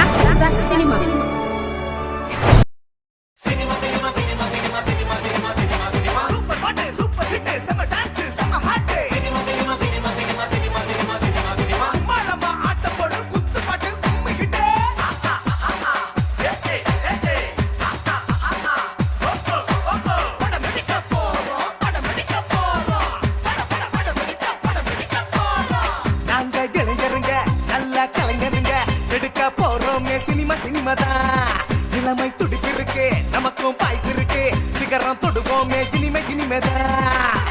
Dax, Dax. Cinema cinema தான் இளமை துடிப்பு இருக்கு நமக்கும் பாய்ப்பு இருக்கு சிகரம் தொடுவோமே இனிமை இனிமே தான்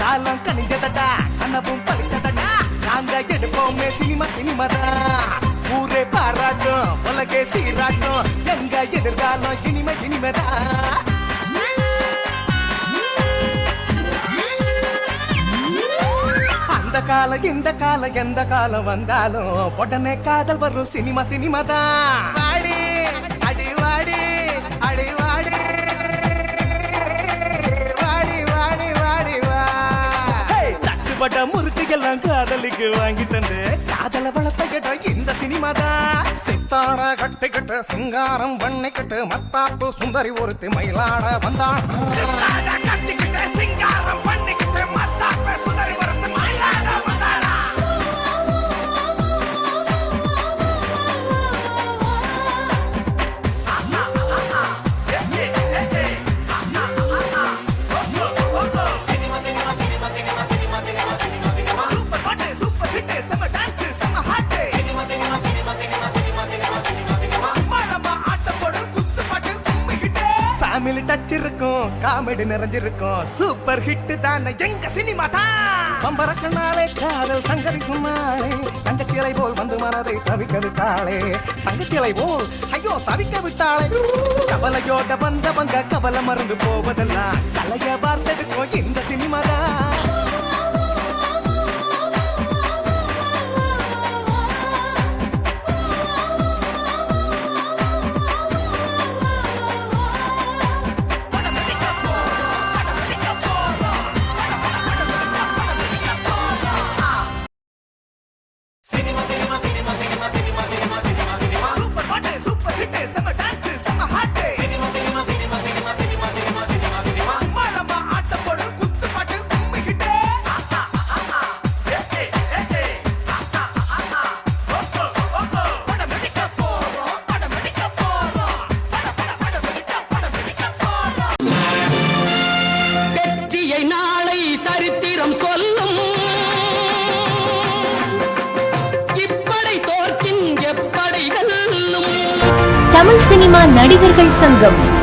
காலம் கனிஞ்சதடா கனவும் பழிச்சதடா. நாங்க எடுப்போமே சினிமா சினிமா தான் ஊரே பாராட்டும் உலகே சீர காலம் இந்த காலம் எந்த காலம் வந்தாலும் உடனே காதல் வரும். சினிமா சினிமா தான். வாடி அடி வாடி அடி வாடி. வாடி வாடி வாடி வா. தட்டுப்பட்ட முறுக்கு எல்லாம் காதலிக்கு வாங்கி தந்து காதல வளர்த்த கேட்ட இந்த சினிமா தான். சித்தார கட்டிக்கிட்டு சிங்காரம் பண்ணிக்கிட்டு மத்தாப்பு சுந்தரி ஒருத்தி மயிலாட வந்தான். டச் இருக்கும் காமெடி நிறைஞ்சிருக்கும். சூப்பர் ஹிட் தானே எங்க சினிமா தான்? பம்பரக்கனாலே காதல் சங்கதி சொன்னாலே தங்கச்சிலை போல் வந்து மனதை தவிக்க விட்டாளே. தங்கச்சிலை போல் ஐயோ தவிக்க விட்டாளே. கவலையோட வந்தவங்க கவலை மறந்து போவதெல்லாம் கலைய பார்த்ததுக்கோ இந்த சினிமா தான். தமிழ் சினிமா நடிகர்கள் சங்கம்.